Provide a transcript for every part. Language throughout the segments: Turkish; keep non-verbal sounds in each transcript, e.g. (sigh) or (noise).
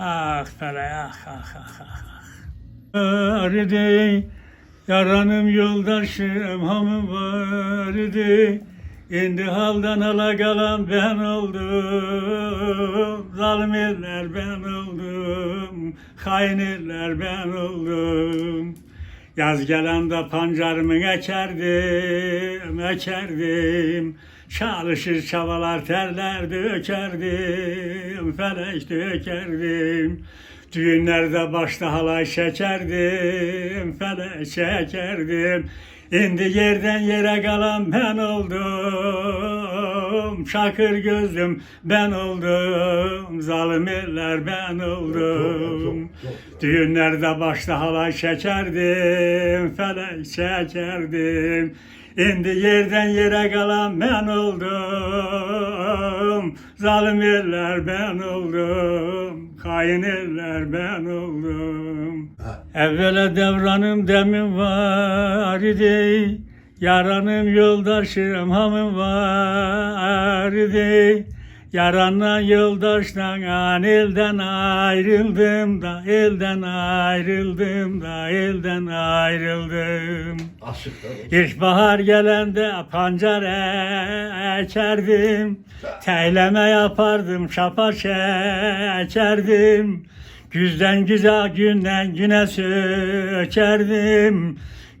Ah Feray ah ah ah ah. Vardı yaranım yoldaşım hamım vardı. İndi haldan ala kalan ben oldum. Zalim ben oldum. Hain ben oldum. Yaz gelende pancarımı ekerdim, ekerdim. Çalışır çabalar terler dökerdim, felek dökerdim. Düğünlerde başta halay çekerdim, felek çekerdim. İndi yerden yere kalan ben oldum. Şakır gözüm ben oldum. Zalim eller ben oldum. Düğünlerde başta halay çekerdim, felek çekerdim. İndi yerden yere kalan ben oldum. Zalim eller ben oldum. Hain eller ben oldum. Evvela devranım demin var idi. Yaranım yoldaşım hamım var idi. Yaranla yoldaştan an elden ayrıldım da elden ayrıldım da elden ayrıldım. Aşıklar. İlkbahar gelende pancar ekerdim. Teyleme yapardım, şapa çekerdim. Güzden güzel günden güne sökerdim.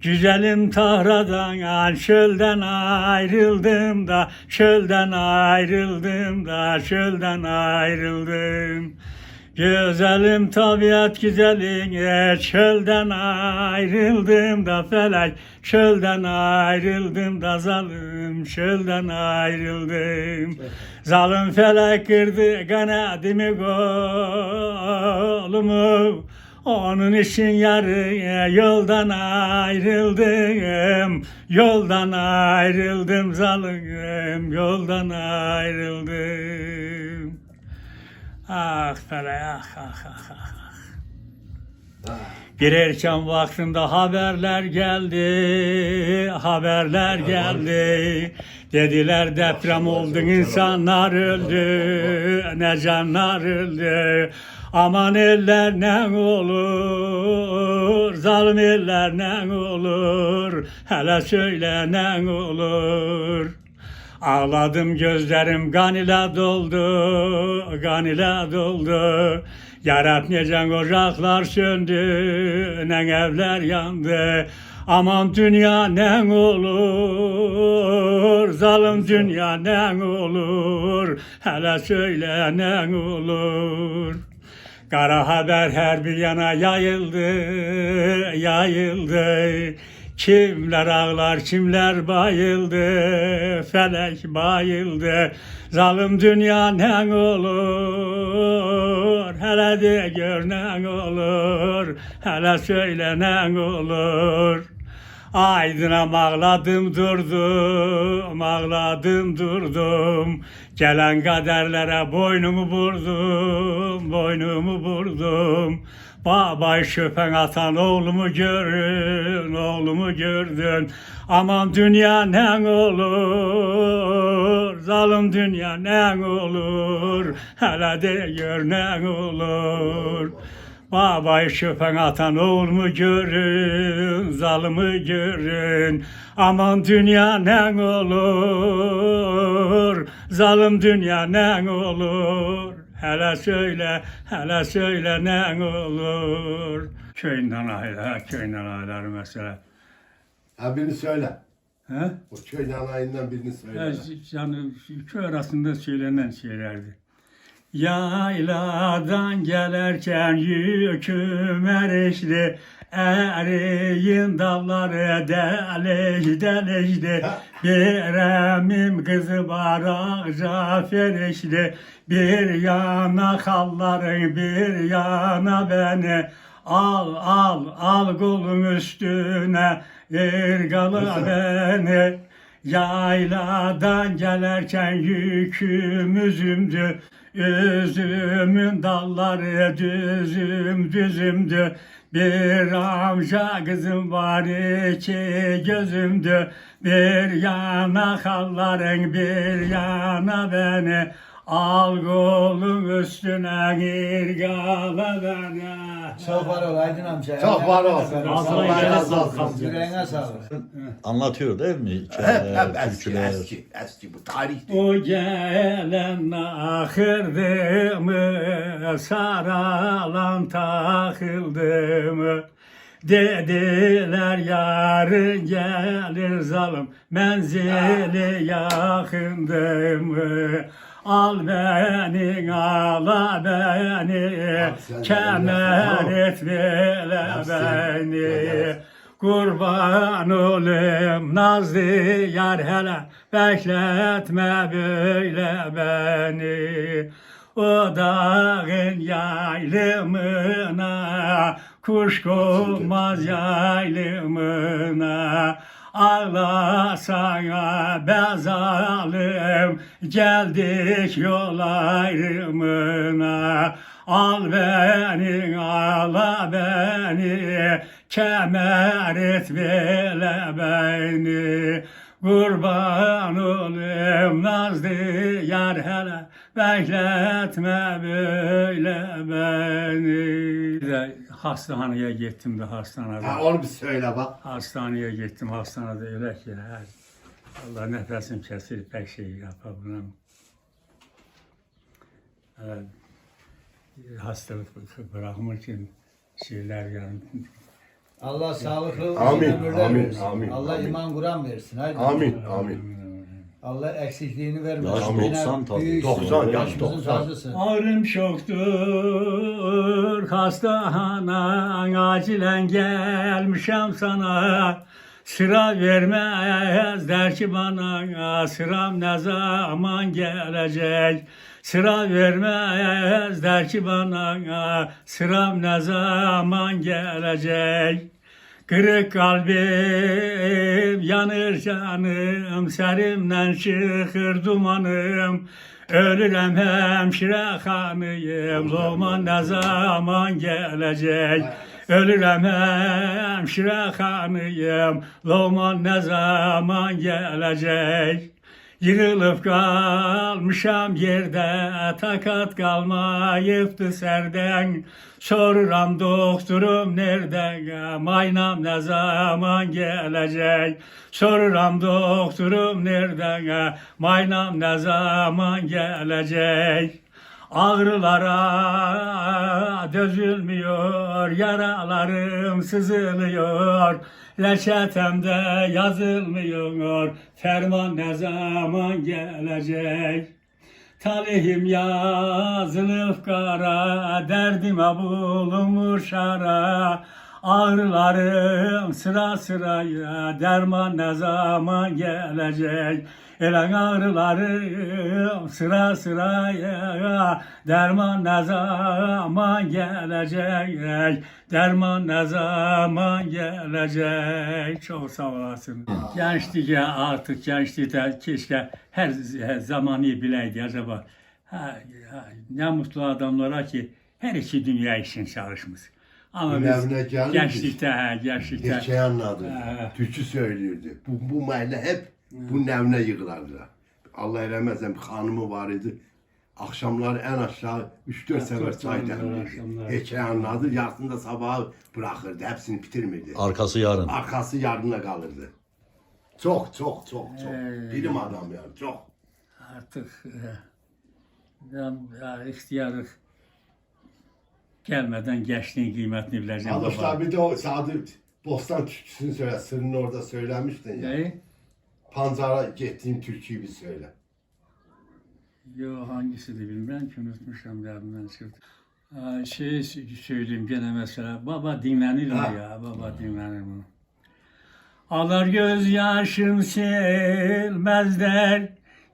Güzelim tahradan al çölden ayrıldım da çölden ayrıldım da çölden ayrıldım. Güzelim tabiat güzelin e, çölden ayrıldım da felek çölden ayrıldım da zalim çölden ayrıldım. Zalim felek kırdı kanadımı kolumu onun için yarı yoldan ayrıldım Yoldan ayrıldım zalim Yoldan ayrıldım Ah Feray ah ah ah ah Ha. bir erken vaktinde haberler geldi, haberler geldi. Dediler deprem oldu, insanlar öldü, ne canlar öldü. Aman eller ne olur, zalim eller ne olur, hele söyle ne olur. Ağladım gözlerim kan ile doldu, kan ile doldu. Yaratmayacak ocaklar söndü, ne evler yandı. Aman dünya ne olur, zalim dünya ne olur. Hele söyle ne olur. Kara haber her bir yana yayıldı, yayıldı. Kimler ağlar, kimler bayıldı, felek bayıldı. Zalim dünya ne olur, hele de gör ne olur, hele söyle ne olur. Aydın'a ağladım durdum, ağladım durdum. Gelen kaderlere boynumu vurdum, boynumu vurdum. Babay şöpen atan oğlumu görün, oğlumu gördün. Aman dünya ne olur, zalim dünya ne olur. Hele de gör ne olur. Babayı şöpen atan oğlumu görün, zalımı görün. Aman dünya ne olur, zalim dünya ne olur. Hele söyle, hele söyle ne olur. Köyünden aylar, köyünden aylar mesela. Ha birini söyle. He? O köy nanayından birini söyle. Ya, yani köy arasında söylenen şeylerdi. Yayladan gelirken yüküm erişti, eriyin dalları deliş delişti. Bir emim kızı var ağaca ferişti, bir yana kalların bir yana beni. Al al al kolun üstüne, ırgala beni. Yayladan gelirken yüküm üzümdü, üzümün dalları düzüm düzümdü. Bir amca kızım var iki gözümdü, bir yana halların bir yana beni. Al kolun üstüne irgala beni. Çok var ol Aydın amca. Çok var olsun. Ellerine Allah sağlık. Yüreğine sağlık. Anlatıyor değil mi? Hep, Hikayeler, hep eski, eski, eski bu tarih. O gelen ahırdı mı, saralan takıldı mı? Dediler yarın gelir zalim, menzili yakındı mı? Al beni, ala beni, kemer et sen- beni. Kurban olayım nazlı yar hele bekletme böyle beni. O dağın yaylımına kuş konmaz yaylımına. Ağla sana bezalım geldik yol ayrımına. Al beni, ala beni, kemer et bile beni. Kurban olayım nazlı yar hele, bekletme böyle beni. Bir de hastaneye gittim de hastanede. Ha, onu bir söyle bak. Hastaneye gittim, hastanede öyle ki her, Allah nefesim kesilip pek şey yapamam. Evet, hastalık bırakmak için şeyler yani. Allah sağlıklı Amin, ömürler amin, versin. amin, Allah amin. iman Kur'an versin. Haydi. Amin, amin. Allah eksikliğini vermesin. Yaş Yine 90 tabii. büyüksün. 90, yaş Başımızın 90. tacısın. Ağrım çoktur hastahana acilen gelmişem sana Sıra vermez der ki bana sıram ne zaman gelecek Sıra vermez der ki bana sıram ne zaman gelecek Kırık kalbim yanır canım serimden çıkır dumanım. Ölürem hemşire hanıyım Loman ne zaman gelecek? Ölürem hemşire hanıyım Loman ne zaman gelecek Yığılıp kalmışam yerde takat kalmayıptı serden. Soruram doktorum nerede? Maynam ne zaman gelecek? Soruram doktorum nerede? Maynam ne zaman gelecek Ağrılara dözülmüyor, yaralarım sızılıyor. Reçetemde yazılmıyor, ferman ne zaman gelecek? Talihim yazılıp kara, derdime bulunmuş ara. Ağrılarım sıra sıraya, derman ne zaman gelecek? Elen ağrılarım sıra sıraya, derman ne zaman gelecek? Derman ne zaman gelecek? Çok sağ olasın. Gençlik ya artık gençlikte keşke her, zamanı bileydi acaba. Ha, ha, ne mutlu adamlara ki her iki dünya için çalışmış. Ama biz Evine geldik gençlikte, ha, gençlikte. Bir şey anladım. Ha. Türkü söylüyordu. Bu, bu mahalle hep bunun evine yığılardılar. Allah bir hanımı var idi. Akşamlar en aşağı 3-4 sefer çay demlerdi. Hikaye anladı. Yarısında sabahı bırakırdı. Hepsini bitirmedi. Arkası yarın. Arkası yarına kalırdı. Çok çok çok çok. Ee, Bilim adam yani çok. artık e, ben ya, ihtiyarlık gelmeden gençliğin kıymetini bileceğim. Alışlar bir de o Sadık Bostan türküsünü söyle. Sırrını orada söylemiştin ya. Ne? Panzara gittiğin türküyü bir söyle. Yo hangisiydi bilmem ki unutmuşum yadımdan çıktı. Aa, şey söyleyeyim gene mesela baba dinlenir mi Ha. ya baba dinlenir mi? Alır gözyaşım silmezler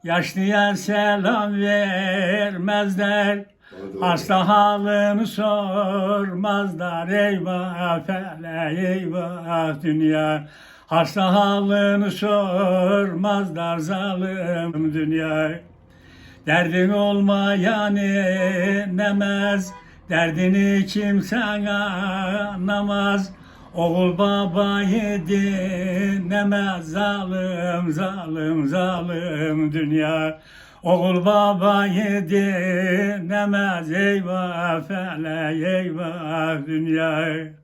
Yaşlıya selam vermezler Doğru, doğru. Hasta halını sormazlar eyvah fele eyvah dünya Hasta halını sormazlar zalim dünya Derdin olmayan inlemez, derdini kimsen anlamaz. Oğul babayı dinlemez, zalim, zalim, zalim dünya. Oğul baba yedinemez eyvah felek eyvah dünya.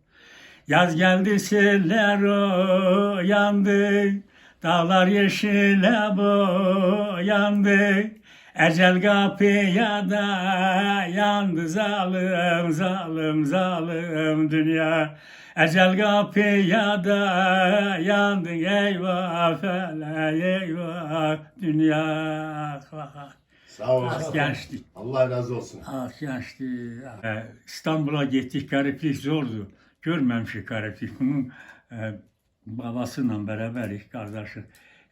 Yaz geldi seller o yandı, dağlar yeşile boyandı. Ecel kapıya da yandı zalim zalim zalim dünya. Ecel kapıya da yandı eyvah felek eyvah dünya. Sağ ah, olasın. gençlik. Allah razı olsun. Ah gençlik. Ee, İstanbul'a gittik gariplik zordu. Görmemişik gariplik. Bunun e, babasıyla beraber kardeşi.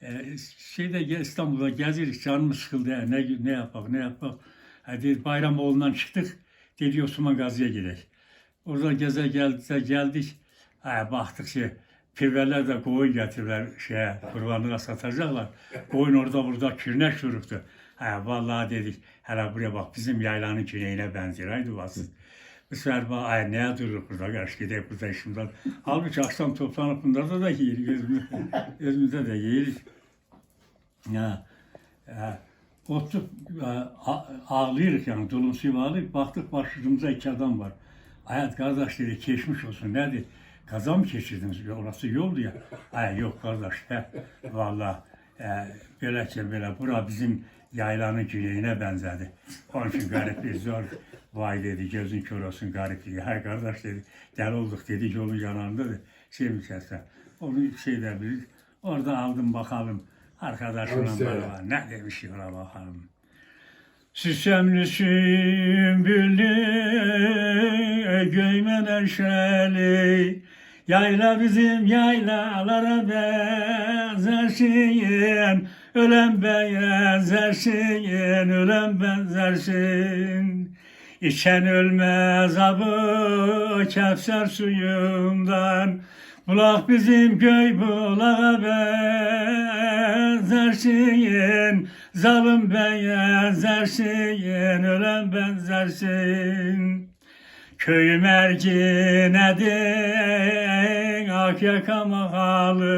E, şeyde ge- İstanbul'da gezirik canımız sıkıldı. ya, Ne, ne yapak ne yapak. Hadi Bayramoğlu'ndan çıktık. Dedi Osman Gazi'ye gidelim. Orada geze geldik, geldik. Ha, baktık şey, pirverler de koyun getirdiler şeye, kurbanlığa satacaklar. Koyun orada burada kürnek şuruktu. Ha, vallahi dedik, hele buraya bak bizim yaylanın güneyine benziyor. Haydi basın. Bak, ay neye durur burada, karşı gidelim burada işimden. Halbuki akşam toplanıp bunlarda da yiyirik, gözümüzde, (laughs) gözümüzde de yiyirik. Ya, ya, e, a- ağlıyoruz yani, dolumsuyu ağlıyoruz. Baktık başımıza iki adam var. Hayat kardeş dedi, geçmiş olsun. Ne dedi? Kaza mı geçirdiniz? Orası yoldu ya. Ay yok kardeş. He. Vallahi e, böyle ki böyle. Bura bizim yaylanın güneyine benzedi. Onun için garip bir zor. Vay dedi, gözün kör olsun garip dedi. Hay kardeş dedi, gel olduk dedi, yolun yanında da şey mi kesse. Onu şey der biz. Orada aldım bakalım. Arkadaşımla beraber ne demiş ona bakalım. Süsemli sümbüllü göymen erşeli Yayla bizim yaylalara benzersin Ölen benzersin, ölen benzersin İçen ölmez abı kevser suyundan. Bulak bizim köy bulağa benzersin. Zalim benzersin, ölen benzersin. Köyüm Ergine'din ak yakamalı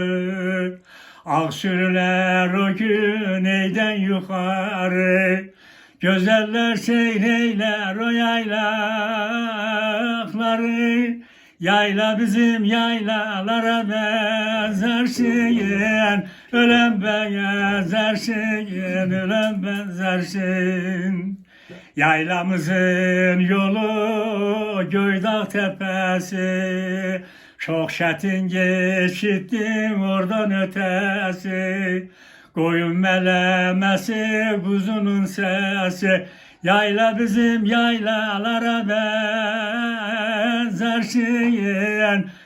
Ak sürüler o güneyden yukarı Gözeller seyreyler o yaylakları Yayla bizim yaylalara benzersin Ölen benzersin, ölen benzersin Yaylamızın yolu Göydağ tepesi. Çok şetin geçittim oradan ötesi Koyun melemesi kuzunun sesi. Yayla bizim yaylalara benzersin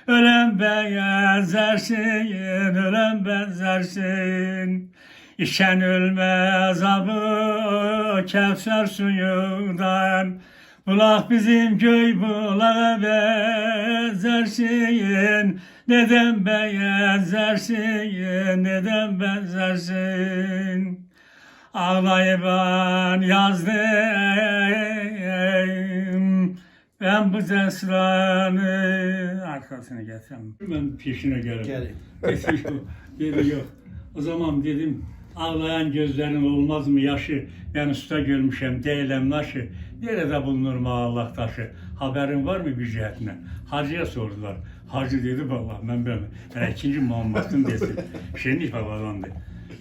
Ölen benzersin, ölen benzersin İşen ölmez abı Kevser suyundan. Bulak bizim köy bulağa benzersin Neden benzersin, neden benzersin Ağlayıp ben yazdım Ben bu destanı Arkasını getirem Ben peşine gelirim Gelin. Dedi yok. O zaman dedim ağlayan gözlerin olmaz mı yaşı? Ben usta görmüşem değilim naşı. Nerede bulunur mu Allah taşı? Haberin var mı bir cihetine? Hacıya sordular. Hacı dedi baba ben ben. Ben ikinci Muhammed'in desin. Şenlik babadandı.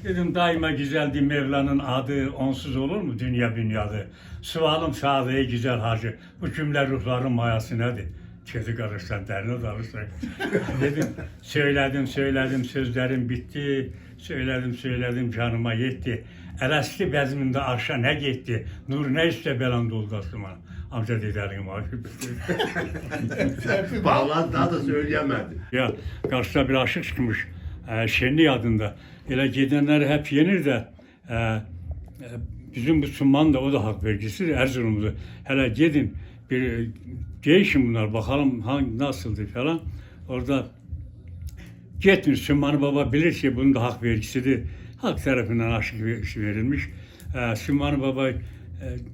Dedim daima güzeldi Mevla'nın adı onsuz olur mu dünya bünyadı? Sualım sadığı güzel hacı. Bu cümle ruhların mayası nedir? Çözü karışsan derine dalırsak. (laughs) Dedim söyledim söyledim sözlerim bitti. Söyledim söyledim canıma yetti. Elastik bezminde aşağı ne gitti? Nur ne işte belan doldu aslıma. Amca dederim abi. (laughs) Vallahi daha da söyleyemedi. Ya karşıda bir aşık çıkmış. E, Şenli adında. Öyle gidenler hep yenir de e, e, bizim bu Summan da o da hak vergisi Erzurum'da. Hele gidin bir değişin bunlar bakalım hangi nasıldır falan. Orada gitmiş Sümmanı Baba bilir ki bunun da hak vergisidir. Halk tarafından aşık verilmiş. E, Sümmanı Baba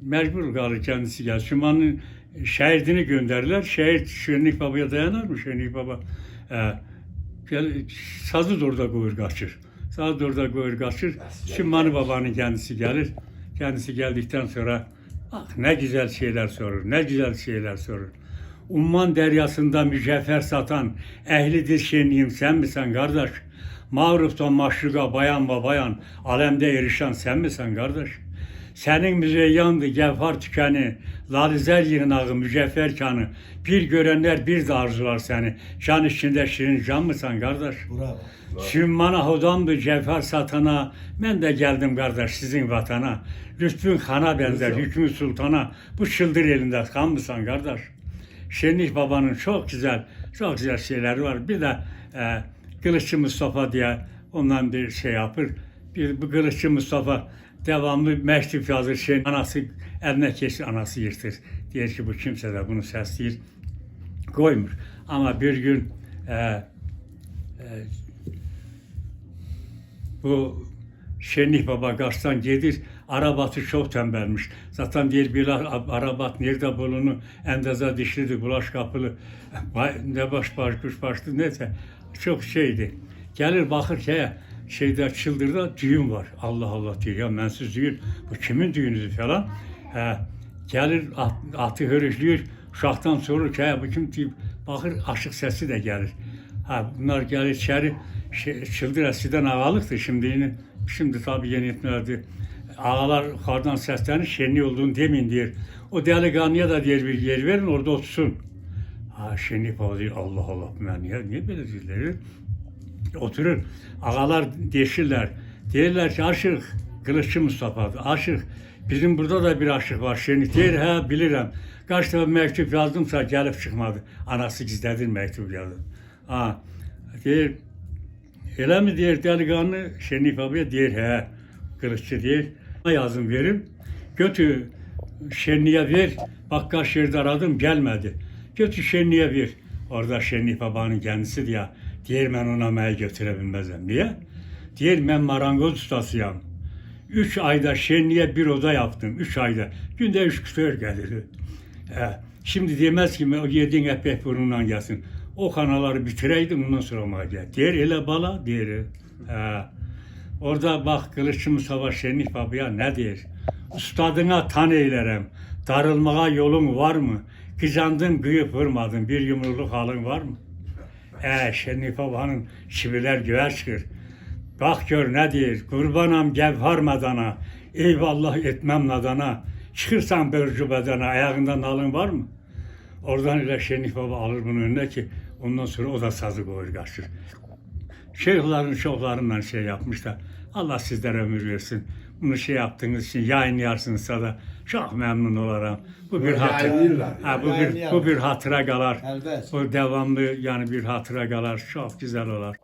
mecbur kalır kendisi gel. Sümman'ın şehidini gönderdiler. Şehit Şenlik Baba'ya dayanır mı Şenlik Baba? E, sazı da orada koyur kaçır. Sazı da orada koyur kaçır. Sümmanı Baba'nın kendisi gelir. Kendisi geldikten sonra ah ne güzel şeyler sorur, ne güzel şeyler sorur. Umman deryasında mücevher satan ehli dil şeniyim sen misin kardeş? Mağruftan maşruka bayan ve bayan alemde erişen sen misin kardeş? Senin müzeyyandı gevhar tükeni, lalizer yığınağı mücevher kanı. Bir görenler bir de arzular seni. Can içinde şirin can mısın kardeş? Bravo. Sümmana hodamdı cevher satana, ben de geldim kardeş sizin vatana. Lütfün hana benzer, hükmü sultana, bu çıldır elinde kan mısın kardeş? Şenlik Baba'nın çok güzel, çok güzel şeyleri var. Bir de e, Kılıççı Mustafa diye ondan bir şey yapır. Bir, bu Kılıççı Mustafa devamlı mektup yazır. Şey, anası eline kesir, anası yırtır. Diyor ki bu kimse de bunu sesleyir, koymuş. Ama bir gün e, e, bu Şenlik Baba Kars'tan gelir, Arabat'ı çok tembelmiş. Zaten diğer bir Arabat nerede bulunu, endaza dişlidir, bulaş kapılı, ne baş baş kuş başlı neyse çok şeydi. Gelir bakır ki şeyde çıldırda düğün var. Allah Allah diyor ya mensiz düğün, bu kimin düğünüdür falan. He, gelir at, atı hörüşlüyor, uşaktan sorur ki "Ya bu kim deyip bakır aşık sesi de gelir. Ha, bunlar gelir içeri, şey, çıldır eskiden ağalıktı şimdi yine, şimdi tabii yeni etmelerdi. Ağalar yukarıdan seslenir, şenli olduğunu demeyin diyor. O delikanlıya da diğer bir yer verin orada otursun. Ha şenlik baba Allah Allah ben ya niye böyle diyorlar? Oturur. Ağalar deşirler. Derler ki aşık Kılıççı Mustafa aşık. Bizim burada da bir aşık var. Şenlik der ha bilirim. Kaç defa mektup yazdımsa gelip çıkmadı. Anası gizledir mektup yazdı. Ha der Öyle mi diyor delikanlı Şenif abiye diyor he kılıççı diyor. Yazın verin. Götü Şenli'ye ver. Bak kaç yerde aradım gelmedi. Götü Şenli'ye ver. Orada Şenlik babanın kendisi diye. Diyor ben ona mey götürebilmezim. Niye? Diyor ben marangoz ustasıyım. Üç ayda Şenli'ye bir oda yaptım. Üç ayda. Günde üç kütür gelir. He. Şimdi diyemez ki o yediğin epek burnundan gelsin. O kanaları bitireydim ondan sonra ona gel. Diğer ele bala diğeri. He. Orada bak Kılıççı Mustafa Şenlik babaya ne der? Ustadına tan eylerim. Darılmaya yolun var mı? Kızandın gıyıp vurmadın. Bir yumruluk halın var mı? E Şenlik babanın çiviler göğe çıkır. Gör ne der? Kurbanam gevhar medana. Eyvallah etmem nadana. Çıkırsan börcü bedene. Ayağından alın var mı? Oradan ile Şenlik alır bunun önüne ki ondan sonra o da sazı koyur kaçır. Şeyhlerin şoklarından şey yapmışlar. Allah sizlere ömür versin. Bunu şey yaptığınız için yayınlayarsınızsa da çok memnun olurum. Bu bir hatıra. Ha, bu bir, bu bir hatıra kalar. Elbet. Bu devamlı yani bir hatıra kalar. Çok güzel olur.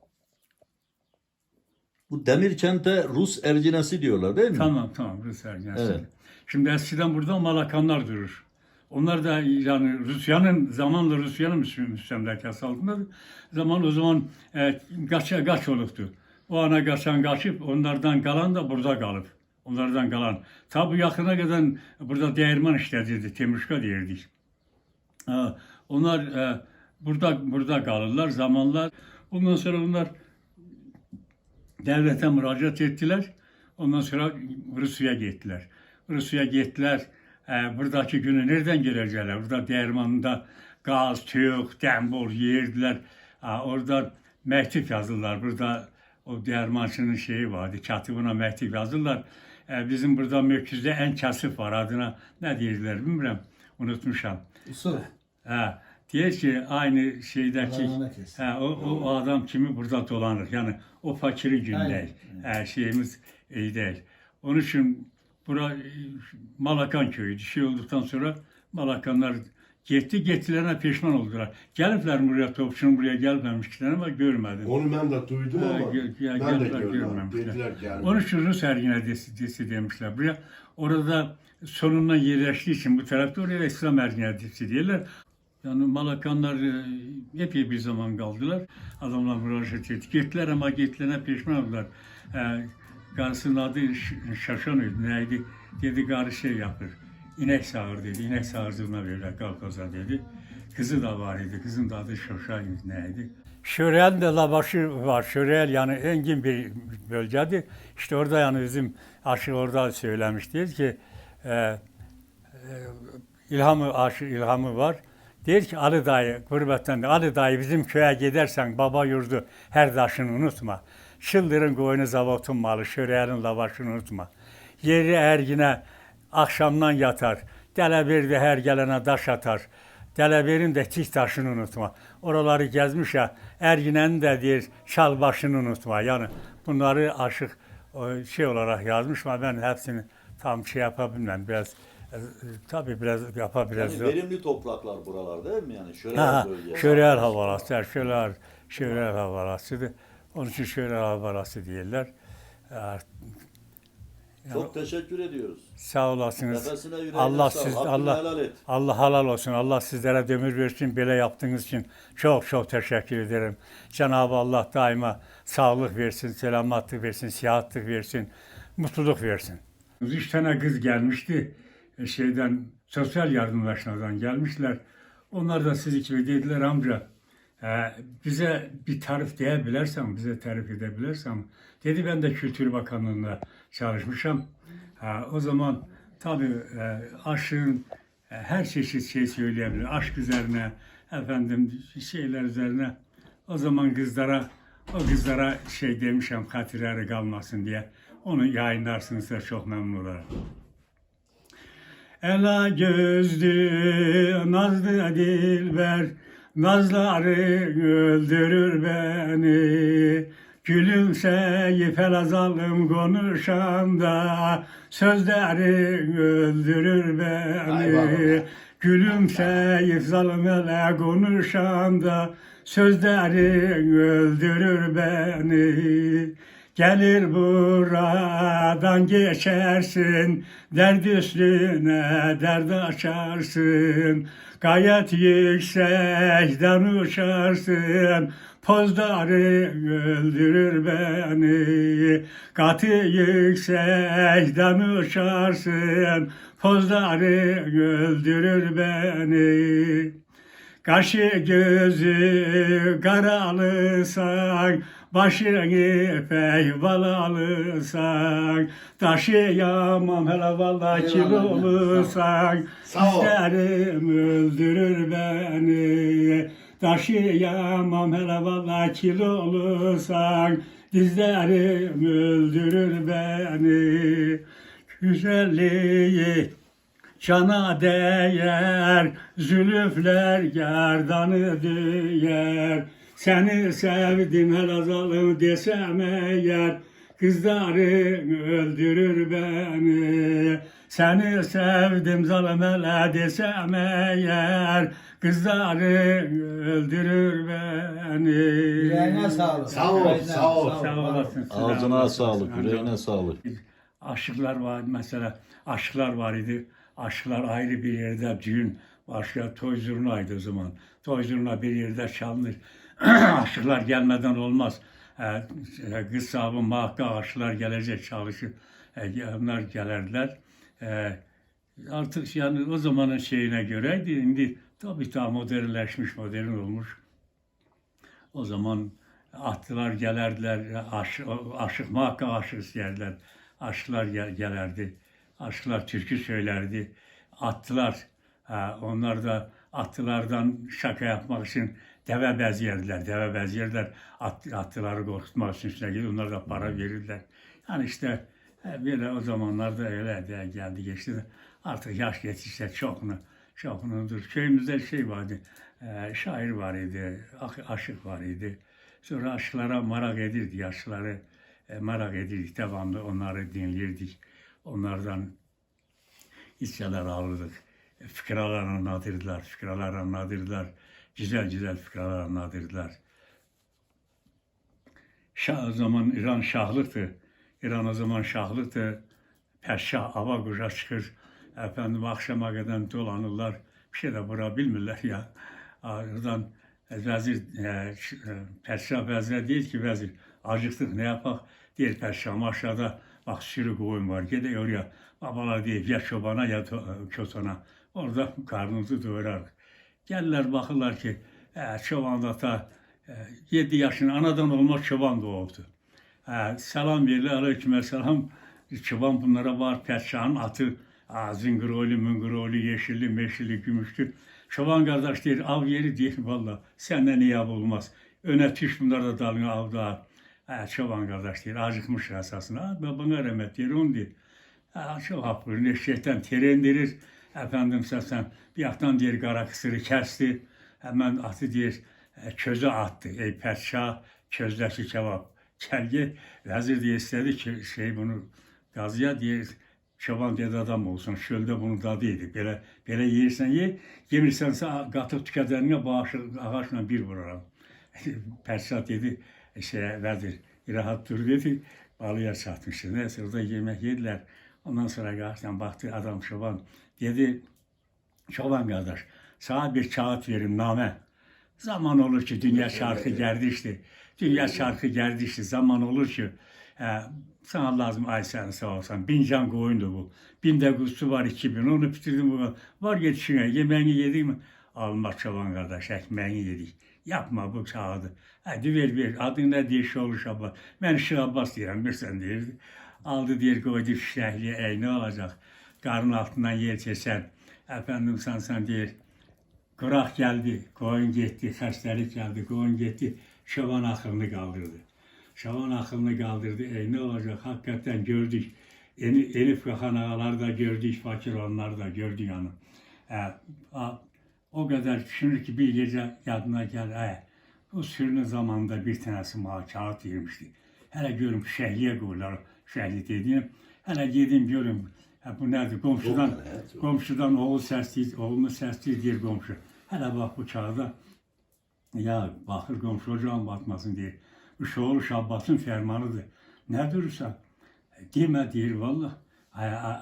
Bu Demirkent'e Rus ercinesi diyorlar değil mi? Tamam tamam Rus ergenesi. Evet. Şimdi eskiden burada Malakanlar durur. Onlar da yani Rusya'nın zamanla Rusya'nın müstem- müstemlekesi altında zaman o zaman e, kaça kaç oluktu. O ana kaçan kaçıp onlardan kalan da burada kalıp. Onlardan kalan. Tabi yakına kadar burada değirman işledirdi. Temuşka diyerdik. Ha, Onlar e, burada burada kalırlar zamanlar. Ondan sonra onlar devlete müracaat ettiler. Ondan sonra Rusya'ya gittiler. Rusya'ya gittiler. E, buradaki günü nereden görecekler? Burada değirmanında gaz, tüyük, dembol yerdiler. Ha, oradan mektup yazdılar. Burada o değirmancının şeyi vardı. Katibine mektup yazdılar. E, bizim burada mülküzde en kasıf var adına. Ne diyirler bilmiyorum. Unutmuşam. Usul. Ha, diyor ki aynı şeydeki ha, o, o adam kimi burada dolanır. Yani o fakiri gün Aynen. değil. Her şeyimiz iyi değil. Onun için bura e, Malakan köyü. Şey olduktan sonra Malakanlar gitti, gittilerine pişman oldular. Gelipler buraya topçunun buraya gelmemişler ama görmedim. Onu ben de duydum ben de geldiler, görmedim. görmemişler. Dediler gelmedi. Onun için Rus ergine desi, desi demişler buraya. Orada sonundan yerleştiği için bu tarafta oraya İslam ergine desi diyorlar. Yani Malakanlar e, epey bir zaman kaldılar. Adamlar müracaat etti. Gittiler ama gittilerine pişman oldular. E, karısının adı Şaşan'ıydı. Neydi? Dedi karı şey yapır. İnek sağır dedi. İnek sağırdığına böyle kalkoza dedi. Kızı da var idi. Kızın da adı Şoşa neydi? Şörel de lavaşı var. Şörel yani engin bir bölgedir. İşte orada yani bizim aşı orada söylemiş değil ki e, e, ilhamı aşı ilhamı var. Der ki Ali dayı gurbetten de Ali dayı bizim köye gidersen baba yurdu her taşını unutma. Çıldırın koyunu zavotun malı, şöreğinin lavaşını unutma. Yeri ergine akşamdan yatar. Delebirde her gelene daş atar. Delebirin de tik taşını unutma. Oraları gezmiş ya erginen de der şal başını unutma. Yani bunları aşık o şey olarak yazmış ama ben hepsini tam şey yapabilmem. Biraz e, tabii biraz yapabiliriz. Yani verimli topraklar buralar değil mi yani? Şöyle Ha, bölge. şörer havalası, şörer, şörer havalası. Onun için şörer havalası diyorlar. Çok teşekkür ediyoruz. Sağ olasınız. Nefesine yüreğine Allah sağlık. siz Hakkını Allah helal et. Allah halal olsun. Allah sizlere ömür versin. Böyle yaptığınız için çok çok teşekkür ederim. Cenab-ı Allah daima sağlık versin, selamatlık versin, sıhhatlik versin, mutluluk versin. Üç tane kız gelmişti. E, Şeyden sosyal yardımlaşmadan gelmişler. Onlar da siz gibi dediler amca e, bize bir tarif diyebilirsen, bize tarif edebilirsen. Dedi ben de Kültür Bakanlığı'nda çalışmışım. O zaman tabii e, aşığın e, her çeşit şey söyleyebilir. Aşk üzerine, efendim şeyler üzerine. O zaman kızlara, o kızlara şey demişim hatireleri kalmasın diye. Onu yayınlarsınız da çok memnun olurum. Ela gözlü nazlı dilber Nazları öldürür beni Gülümseyip elazalım konuşanda Sözleri öldürür Ay beni baba. Gülümseyip zalim ele konuşanda Sözleri öldürür beni Gelir buradan geçersin, derd üstüne derd açarsın. Gayet yüksekten uçarsın, pozları öldürür beni. Katı yüksekten uçarsın, pozları öldürür beni. Kaşı gözü karalısan, başını ipek balalısan, taşıyamam hele valla kilolusan, Sağ ol. dizlerim öldürür beni. Taşıyamam hele valla kilolusan, dizlerim öldürür beni. Güzelliği Cana değer, zülüfler gerdanı düyer. Seni sevdim helazalım desem eğer, kızların öldürür beni. Seni sevdim zalim hele desem eğer, kızların öldürür beni. Yüreğine sağlık. Sağ ol, Yüreğine sağ ol. Sağ olasın. Ağzına sağlık, yüreğine sağlık. aşıklar var mesela aşıklar var idi. Aşıklar ayrı bir yerde düğün başka toy zurnaydı o zaman. Toy zurna bir yerde çalınır. (clears throat) aşıklar gelmeden olmaz. Ee, e, kız sahibi muhakkak aşıklar gelecek çalışıp e, onlar gelirler. E, artık yani o zamanın şeyine göreydi. Şimdi tabii daha modernleşmiş, modern olmuş. O zaman atlılar gelirdiler, aş, aşık muhakkak aşık isteyerler. Aşıklar gel, gelerdi. Aşıklar türkü söylerdi. Atlılar, ha, onlar da atlılardan şaka yapmak için deve bezyerdiler. Deve bezyerler. At, atlıları korkutmak için işte gidip onlar da para verirler. Yani işte e, böyle o zamanlarda öyle de geldi geçti de artık yaş geçişte çokunu çokunudur. Köyümüzde şey vardı, e, şair var idi, aşık var idi. Sonra aşıklara merak edirdik, aşıkları e, merak edirdik, devamlı onları dinlerdik. Onlardan hisseler alırdık. E, Fikralar anlatırdılar, fikralar anlatırdılar. Güzel güzel fikralar anlatırdılar. Şah o zaman İran şahlıktı. İran o zaman şahlıktı. Perşah ava kuşa çıkır. Efendim akşama kadar dolanırlar. Bir şey de bura bilmirler ya. Oradan vezir, e, e, Perşah vezir değil ki vezir. Acıktık ne yapak? Diğer Perşah aşağıda Bak sürü koyun var. Gide oraya babalar diye ya çobana ya to- kötona. Orada karnınızı doyurar. Gelirler bakırlar ki e, çobanda ta 7 yaşında anadan olma çoban doğdu. E, selam verirler. Aleyküm selam. Çoban bunlara var. Perşanın atı. Aa, zıngıroli, mıngıroli, yeşilli, meşilli, gümüşlü. Çoban kardeş der, av yeri değil valla. Senden iyi av olmaz. Öne tüş bunlar da dalına avda. Ha, çoban kardeş der, acıkmış esasında. Ha, babana rahmet der, onu der. Ha, çok hapır, neşetten terendirir. Efendim sen bir yaktan diğer kara kısırı kesti. Hemen atı diğer çöze attı. Ey perşa, çözdeki cevap. Kelge, vezir diye istedi ki şey bunu gazıya diye çoban dedi adam olsun. Şölde bunu dadıydı. Böyle, böyle yersen ye, yemirsense qatıp tükədəninə bağışı ağaçla bir vururam. (laughs) Persat dedi, şeye vezir, rahat dur dedi. Balıya çatmıştı. Neyse orada yemek yediler. Ondan sonra karşıdan baktı adam çoban. Dedi, çoban kardeş, sana bir kağıt verim name. Zaman olur ki dünya geldi işte. Dünya geldi işte. Zaman olur ki e, sana lazım ay sen sağ olsan. Bin can koyundu bu. Binde kuzusu var iki bin. Onu bitirdim bu. Var yetişine. Yemeğini yedik mi? Alma çoban kardeş ekmeğini yedik. Yapma bu kağıdı. Hadi ver ver. Adın ne diye şey olur Şabbas. Ben Şah Abbas diyorum. Bir sen derdi. Aldı diğer koydu şehliye. Ey ne olacak? Karın altından yer keser. Efendim sen sen diyor. Kurak geldi, koyun gitti, xəstəlik geldi, koyun gitti, şaban axırını kaldırdı. Şaban axırını kaldırdı, e ne olacak hakikaten gördük. Elif Kakan ağalar da gördük, fakir onlar da gördük yani. E, a- o kadar düşünür ki bir gece yadına gel, e, bu sürünün zamanında bir tanesi bana kağıt vermişti. Hele görüm şehliye koyurlar, şehli dediğim. Hele gideyim görüm, ha, bu nedir, komşudan, komşudan oğul sesli, oğlunu sesli diye komşu. Hele bak bu kağıda, ya bakır komşu ocağın batmasın diye. Uşoğlu Şabbat'ın fermanıdır. Ne durursa, deme diyor valla.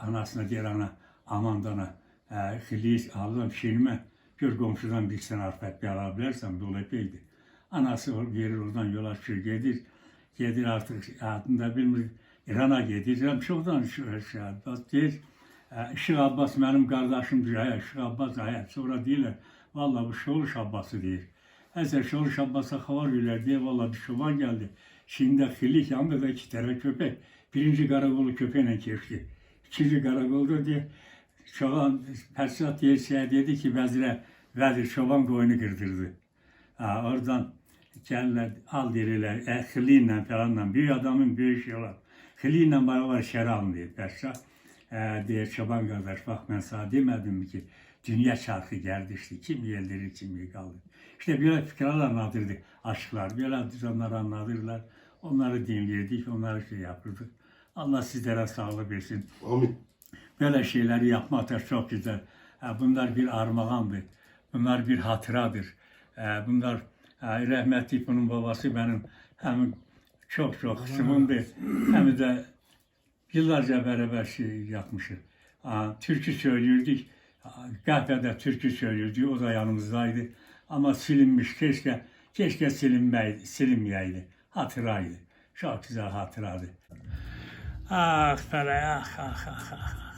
Anasına diyor ana, aman dana, e, hiliyiz Allah'ım şirme, gör komşudan bir sen arpet bir alabilirsem dolu epeydi. Anası o verir oradan yola çıkıyor, gelir, gelir artık adında bilmir, İran'a çoktan şu şey Abbas deyir, Işık Abbas benim kardeşimdir, ay, Işık Abbas, ay, sonra değiller, valla bu Şoğlu Şabbas'ı deyir. Neyse Şoğlu Şabbas'a haber verirler diye valla bir çoban geldi. Şimdi hilik yanında da iki tane köpek. Birinci karakolu köpeğine geçti. İkinci karakolda diye çoban Persat diye şey dedi ki vezire vezir çoban koyunu kırdırdı. Ha, oradan gelirler al verirler e, hiliyle falanla bir adamın bir işi olan. Hiliyle beraber şer almıyor Persat. Diye çoban kardeş bak ben sana demedim mi ki dünya çarkı geldi işte kim yerleri kim kaldı. İşte böyle fikirler anlatırdı aşklar. Böyle insanlar anlatırlar. Onları dinlerdik, onları şey yapırdık. Allah sizlere sağlık versin. Amin. Böyle şeyleri yapmak da çok güzel. Bunlar bir armağandır. Bunlar bir hatıradır. Ha, Bunlar rahmetli bunun babası benim hem çok çok kısmımdı hem de yıllarca beraber şey yapmışız. Türkü söylüyorduk. Kahvede türkü söylüyordu. O da yanımızdaydı. Ama silinmiş. Keşke keşke silinmeydi, silinmeyeydi. Hatıraydı. Çok güzel hatıradı. Ah Fere, ah ah ah ah.